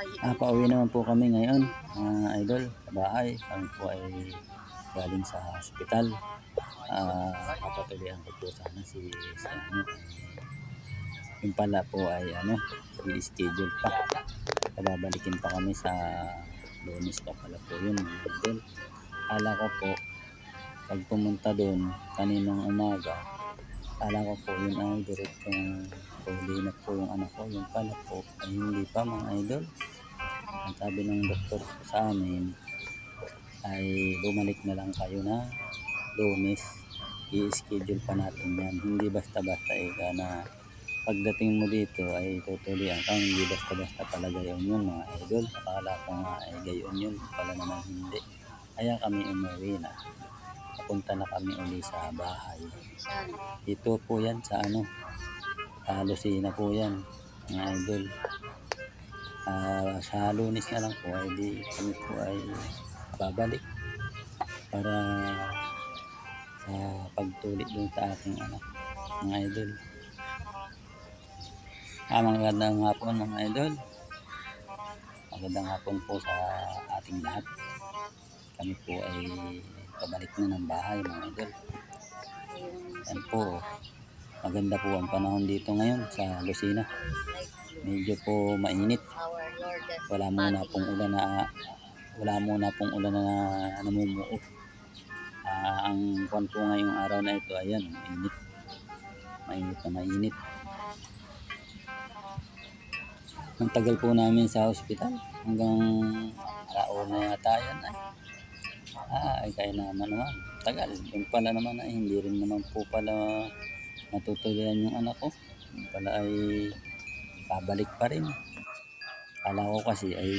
Ah, pauwi naman po kami ngayon, mga idol, sa bahay. Kami po ay galing sa hospital. Ah, papatuloyan ko po sana si, si ano, yung pala po ay ano, i-schedule pa. Babalikin pa kami sa lunes pa pala po yun, mga idol. Kala ko po, pag pumunta doon, kaninang umaga, kala ko po yun ay direktong huli na po yung anak ko. Yung pala po ay hindi pa mga idol. Ang sabi ng doktor sa amin ay bumalik na lang kayo na lunes. I-schedule pa natin yan. Hindi basta-basta ika na pagdating mo dito ay tutuloy ang kang hindi basta-basta pala gayon yun mga idol. Akala ko nga ay gayon yun. Pala naman hindi. Kaya kami umuwi na. Papunta na kami uli sa bahay. Dito po yan sa ano, sa Lucena po yan, mga idol. Ah, sa lunes na lang po ay di kami po ay babalik para sa pagtulit dun sa aking anak, mga idol. Ah, magandang hapon mga idol. Magandang hapon po sa ating lahat. Kami po ay pabalik na ng bahay mga idol. Yan po. Maganda po ang panahon dito ngayon sa Lucena. Medyo po mainit. Wala muna pong ulan na wala muna pong ulan na namumuo. Ah, ang kwan po ngayong araw na ito, ayan, mainit. Mainit na mainit. Ang tagal po namin sa ospital. Hanggang alaon na yata yan. Ay. Ah, ay kaya naman naman. Tagal. Yung pala naman ay hindi rin naman po pala natutuloyan yung anak ko. Yung pala ay babalik pa rin. Kala ko kasi ay